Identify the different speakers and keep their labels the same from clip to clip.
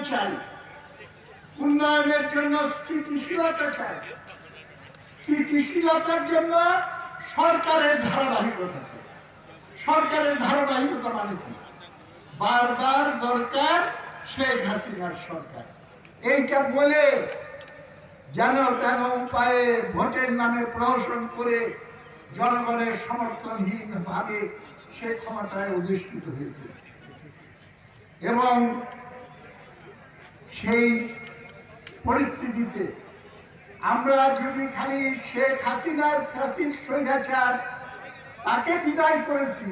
Speaker 1: চাই। উন্নয়নের জন্য স্থিতিশীলতা চাই। স্থিতিশীলতার জন্য সরকারের ধারাবাহিকতা চাই। সরকারের ধারাবাহিকতা মানে কি? বারবার দরকার শেখ হাসিনার সরকার। এইটা বলে যেন তেন উপায়ে ভোটের নামে প্রহসন করে জনগণের সমর্থনহীন ভাবে সে ক্ষমতায় অধিষ্ঠিত হয়েছে। এবং সেই পরিস্থিতিতে আমরা যদি খালি শেখ হাসিনার ফ্যাসিস্ট স্বৈরাচার তাকে বিদায় করেছি,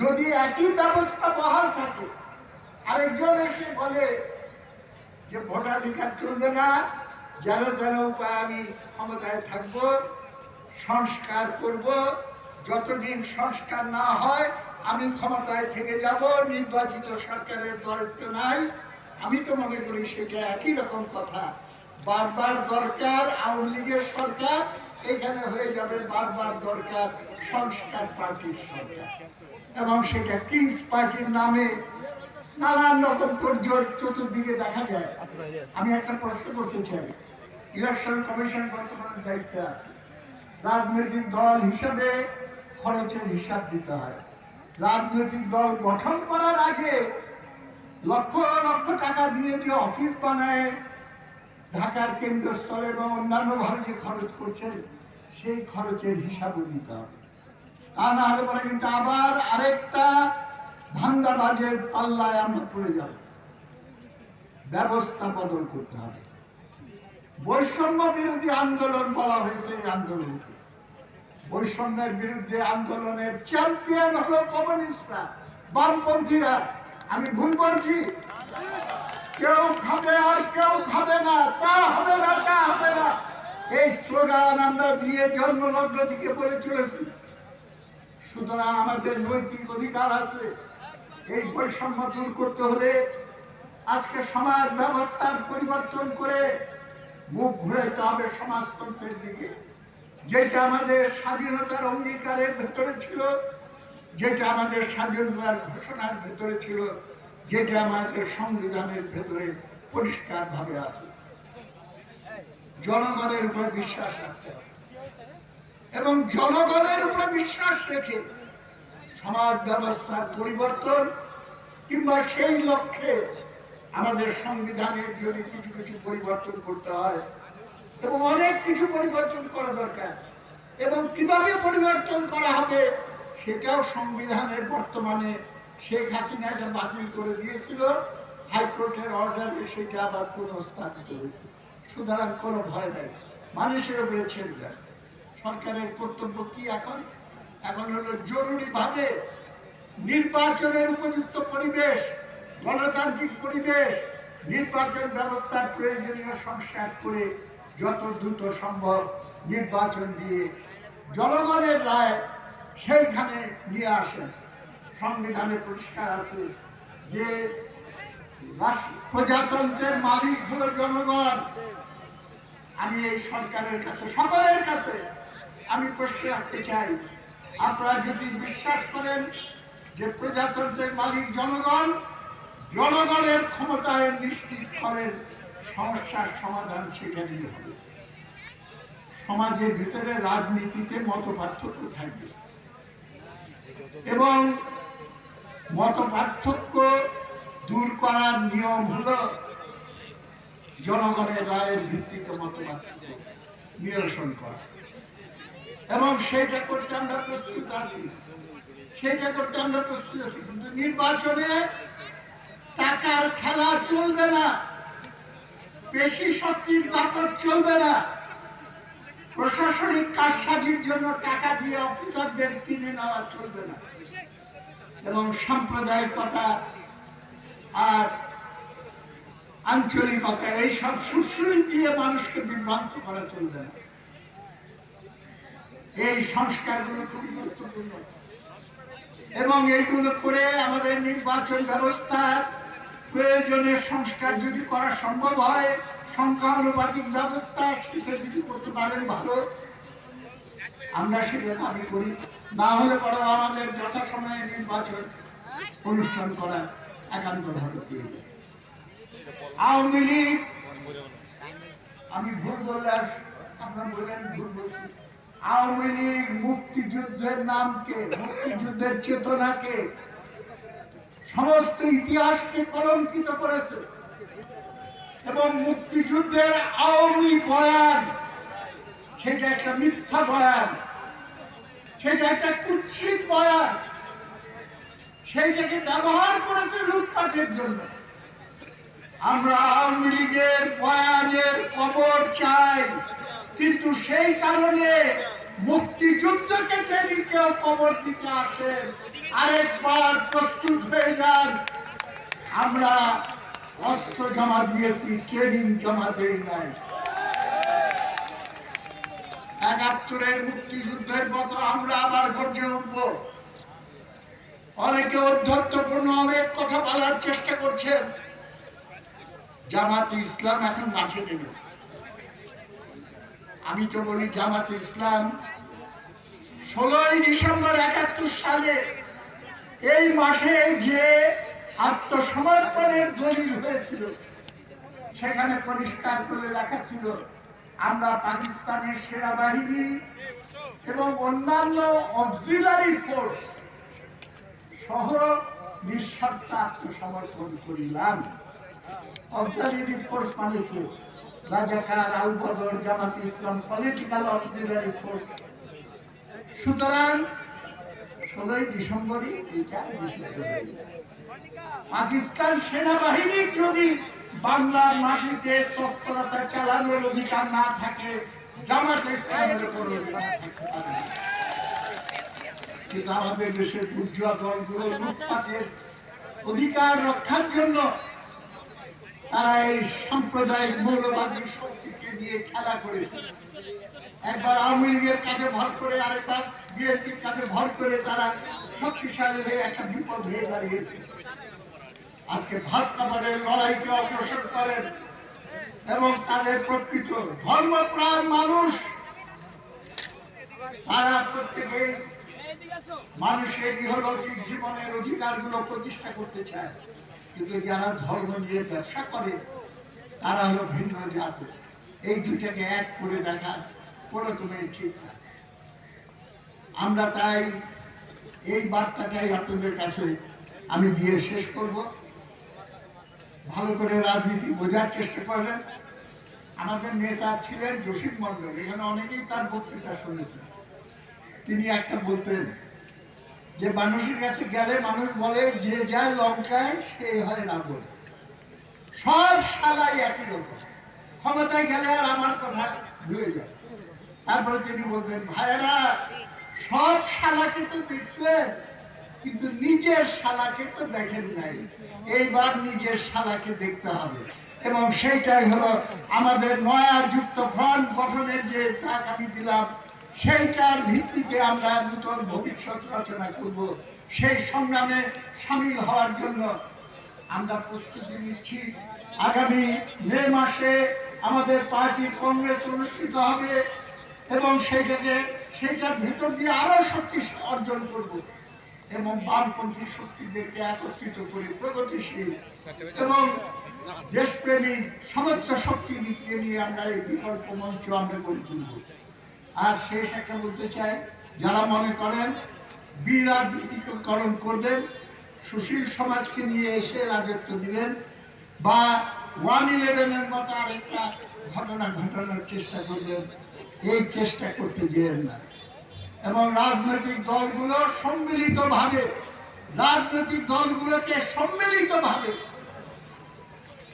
Speaker 1: যদি একই ব্যবস্থা বহাল থাকে, আরেকজন এসে বলে যে ভোটাধিকার চলবে না, যেন যেন উপায় আমি ক্ষমতায় থাকব, সংস্কার করব, যতদিন সংস্কার না হয় আমি ক্ষমতায় থেকে যাব, নির্বাচিত সরকারের দায়িত্ব নাই। আমি তো মনে করি সেটা একই রকম কথা। বারবার দরকার আওয়ামী লীগের সরকার, এখানে হয়ে যাবে বারবার দরকার সংস্কার পার্টির সরকার। এবং সেটা কিংস পার্টির নামে নানান রকম তোরজোর চতুর্দিকে দেখা যায়। আমি একটা প্রশ্ন করতে চাই। ইলেকশন কমিশন বর্তমানে দায়িত্বে আছে। রাজনৈতিক দল হিসাবে খরচের হিসাব দিতে হয়। রাজনৈতিক দল গঠন করার আগে লক্ষ লক্ষ টাকা দিয়ে যে অফিস বানায়, ঢাকার কেন্দ্রস্থল এবং অন্যান্যভাবে যে খরচ করছেন, সেই খরচের হিসাবও নিতে হবে। তা না হলে পরে কিন্তু আবার আরেকটা ধান্দাবাজের পাল্লায় আমরা পড়ে যাব। ব্যবস্থা বদল করতে হবে। বৈষম্য বিরোধী আন্দোলন বলা হয়েছে এই আন্দোলনকে। বৈষম্যের বিরুদ্ধে আন্দোলনের চ্যাম্পিয়ন হলো কমিউনিস্টরা, বামপন্থীরা। আমি ভুল বলছি? কেউ খাবে আর কেউ খাবে না, তা হবে না, তা হবে না। এই স্লোগান আমরা দিয়ে জন্মলগ্ন থেকে বলে চলেছি সুতরাং আমাদের নৈতিক অধিকার আছে। এই বৈষম্য দূর করতে হলে আজকে সমাজ ব্যবস্থার পরিবর্তন করে মুখ ঘুরাইতে হবে সমাজতন্ত্রের দিকে। যেটা আমাদের স্বাধীনতার অঙ্গীকারের ভেতরে ছিল যেটা আমাদের স্বাধীনতার ঘোষণার ভেতরে ছিল, যেটা আমাদের সংবিধানের ভেতরে পরিষ্কারভাবে আছে। জনগণের উপরে বিশ্বাস রাখতে হবে। এবং জনগণের উপরে বিশ্বাস রেখে সমাজ ব্যবস্থার পরিবর্তন কিংবা সেই লক্ষ্যে আমাদের সংবিধানের যদি কিছু কিছু পরিবর্তন করতে হয়, এবং অনেক কিছু পরিবর্তন করা দরকার, এবং কীভাবে পরিবর্তন করা হবে সেটাও সংবিধানের বর্তমানে শেখ হাসিনা এটা বাতিল করে দিয়েছিল। হাইকোর্টের অর্ডারে সেটা আবার পুনঃস্থাপিত হয়েছে। সুতরাং কোনো ভয় নাই। মানুষের উপরে ছেড়ে দেয় সরকারের কর্তব্য কি এখন? এখন হলো জরুরিভাবে নির্বাচনের উপযুক্ত পরিবেশ, গণতান্ত্রিক পরিবেশ, নির্বাচন ব্যবস্থার প্রয়োজনীয় সংস্কার করে যত দ্রুত সম্ভব নির্বাচন দিয়ে জনগণের রায় সেইখানে নিয়ে আসেন। সংবিধানে পরিষ্কার আছে যে প্রজাতন্ত্রের মালিক হলো জনগণ। আমি এই সরকারের কাছে, সকলের কাছে আমি প্রশ্ন রাখতে চাই, আপনারা যদি বিশ্বাস করেন যে প্রজাতন্ত্রের মালিক জনগণ, জনগণের ক্ষমতায় নিশ্চিত করেন, সমস্যার সমাধান সেখানেই হবে। সমাজের ভিতরে রাজনীতিতে মত পার্থক্য থাকবে। এবং মত পার্থক্য দূর করার নিয়ম হলো জনগণের রায়ের ভিত্তিতে মত নিরসন করা। এবং সেটা করতে আমরা প্রস্তুত আছি সেটা করতে আমরা প্রস্তুত আছি, কিন্তু নির্বাচনে টাকার খেলা চলবে না পেশি শক্তির দাপট চলবে না। প্রশাসনিক কারসাজির জন্য টাকা দিয়ে অফিসারদের কিনে নেওয়া চলবে না। এবং সাম্প্রদায়িকতা আর আঞ্চলিকতা, এইসব সুশ্রী দিয়ে মানুষকে বিভ্রান্ত করা চলবে না। এই সংস্কারগুলো খুবই গুরুত্বপূর্ণ। এবং এইগুলো করে আমাদের নির্বাচন ব্যবস্থার প্রয়োজনে সংস্কার যদি করা সম্ভব হয়, সংখ্যানুপাতিক ব্যবস্থা সেটা যদি করতে পারেন ভালো। আমরা সেটা দাবি করি। না হলে পরেও আমাদের যথাসময়ে নির্বাচন অনুষ্ঠান করা একান্তভাবে প্রয়োজন আওয়ামী লীগ, আমি ভুল বললে আপনার বললেন ভুল বলছি। আওয়ামী লীগ মুক্তিযুদ্ধের নামকে, মুক্তিযুদ্ধের চেতনাকে সমস্ত ইতিহাসকে কলঙ্কিত করেছে এবং মুক্তিযুদ্ধের আওয়ামী বয়ান, সেটা একটা মিথ্যা বয়ান, সেটা একটা কুৎসিত বয়ান, সেইটাকে ব্যবহার করেছে লুটপাটের জন্য। আমরা আওয়ামী লীগের বয়ানের কবর চাই, কিন্তু সেই কারণে মুক্তিযুদ্ধকে যদি কেউ কবর দিতে আসে আরেকবার প্রস্তুত হয়ে যান। আমরা অস্ত্র জমা দিয়েছি, ট্রেনিং জমা দেই নাই। একাত্তরের মুক্তিযুদ্ধের মতো আমরা আবার গর্জে উঠব। অনেকে অধ্যত্বপূর্ণ অনেক কথা বলার চেষ্টা করছেন। জামাতে ইসলাম এখন মাঠে নেমেছে। আমি তো বলি জামাতে ইসলাম ষোলোই ডিসেম্বর একাত্তর সালে এই মাঠে যে আত্মসমর্পণের দলিল হয়েছিল। সেখানে পরিষ্কার করে লেখা ছিল, আমরা পাকিস্তানের সেনাবাহিনী এবং অন্যান্য অক্সিলারি ফোর্স সহ নিঃস্বার্থ আত্মসমর্পণ করিলাম। অক্সিলারি ফোর্স মানে কি? রাজাকার আলবদর জামাতে ইসলাম পলিটিক্যাল অক্সিলারি ফোর্স। সুতরাং ষোলোই ডিসেম্বরই এটা নিষিদ্ধ হয়ে যায় পাকিস্তান সেনাবাহিনী যদি বাংলার মাটিতে তৎপরতা চালানোর অধিকার না থাকে আমাদের দেশের বুর্জুয়া দলগুলো লুটপাটের অধিকার রক্ষার জন্য তারা এই সাম্প্রদায়িক মৌলবাদী শক্তিকে নিয়ে খেলা করেছে। একবার আওয়ামী লীগের কাঁধে ভর করে আরেকবার বিএনপির কাঁধে ভর করে তারা শক্তিশালী হয়ে একটা বিপদ হয়ে দাঁড়িয়েছে। আজকে ভাত খাবারের লড়াইকে অগ্রসর করেন এবং তাদের প্রকৃত ধর্মপ্রাণ মানুষ। তারা প্রত্যেকেই মানুষের ইহলৌকিক জীবনের অধিকারগুলো প্রতিষ্ঠা করতে চায়। কিন্তু যারা ধর্ম নিয়ে ব্যবসা করে, তারা হলো ভিন্ন জাতি। এই দুইটাকে এক করে দেখা কোনো তুমি ঠিক না। আমরা তাই এই বার্তাটাই আপনাদের কাছে আমি দিয়ে শেষ করব। ভালো করে রাজনীতি বোঝার চেষ্টা করলেন। আমাদের নেতা ছিলেন জসিম মন্ডল এখানে অনেকেই তার বক্তৃতা শুনেছেন। তিনি একটা বলতেন যে মানুষের কাছে গেলে মানুষ বলে, যে যায় লঙ্কায়, সে হয় রাবণ। সব শালাই একই রকম। ক্ষমতায় গেলে আর আমার কথা ভুলে যায়। তারপরে তিনি বলতেন, ভাইয়েরা, সব শালাকে তো দেখছেন কিন্তু নিজের শালাকে তো দেখেন নাই। এইবার নিজের শালাকে দেখতে হবে। এবং সেইটাই হলো আমাদের নয়া যুক্ত ফ্রন্ট গঠনের যে তাক আমি দিলাম সেইটার ভিত্তিতে আমরা নতুন ভবিষ্যৎ রচনা করব। সেই সংগ্রামে সামিল হওয়ার জন্য আমরা প্রস্তুতি নিচ্ছি। আগামী মে মাসে আমাদের পার্টির কংগ্রেস অনুষ্ঠিত হবে এবং সেইটাকে সেইটার ভিতর দিয়ে আরও শক্তি অর্জন করব এবং বামপন্থী শক্তিদেরকে একত্রিত করে প্রগতিশীল এবং দেশপ্রেমী সমস্ত শক্তি নিয়ে আমরা এই বিকল্প মঞ্চ আমরা গড়ে তুলব। আর শেষ একটা বলতে চাই, যারা মনে করেন বিরাজনীতিকরণ করবেন, সুশীল সমাজকে নিয়ে এসে রাজত্ব দিবেন, বা ওয়ান ইলেভেনের মতো আরেকটা ঘটনা ঘটানোর চেষ্টা করবেন, এই চেষ্টা করতে যেন না। এবং রাজনৈতিক দলগুলো সম্মিলিতভাবে, রাজনৈতিক দলগুলোকে সম্মিলিতভাবে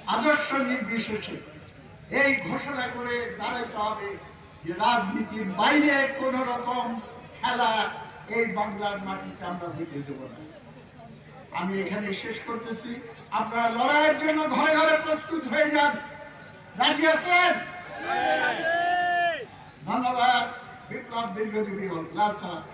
Speaker 1: আদর্শ নির্বিশেষে এই ঘোষণা করে দাঁড়াইতে হবে। রাজনীতির বাইরে কোন রকম খেলা এই বাংলার মাটিতে আমরা হইতে দেব না। আমি এখানে শেষ করতেছি। আপনারা লড়াইয়ের জন্য ঘরে ঘরে প্রস্তুত হয়ে যান। রাজি আছেন? ধন্যবাদ। বিপ্লব দীর্ঘজীবী হোক। লাল সালাম।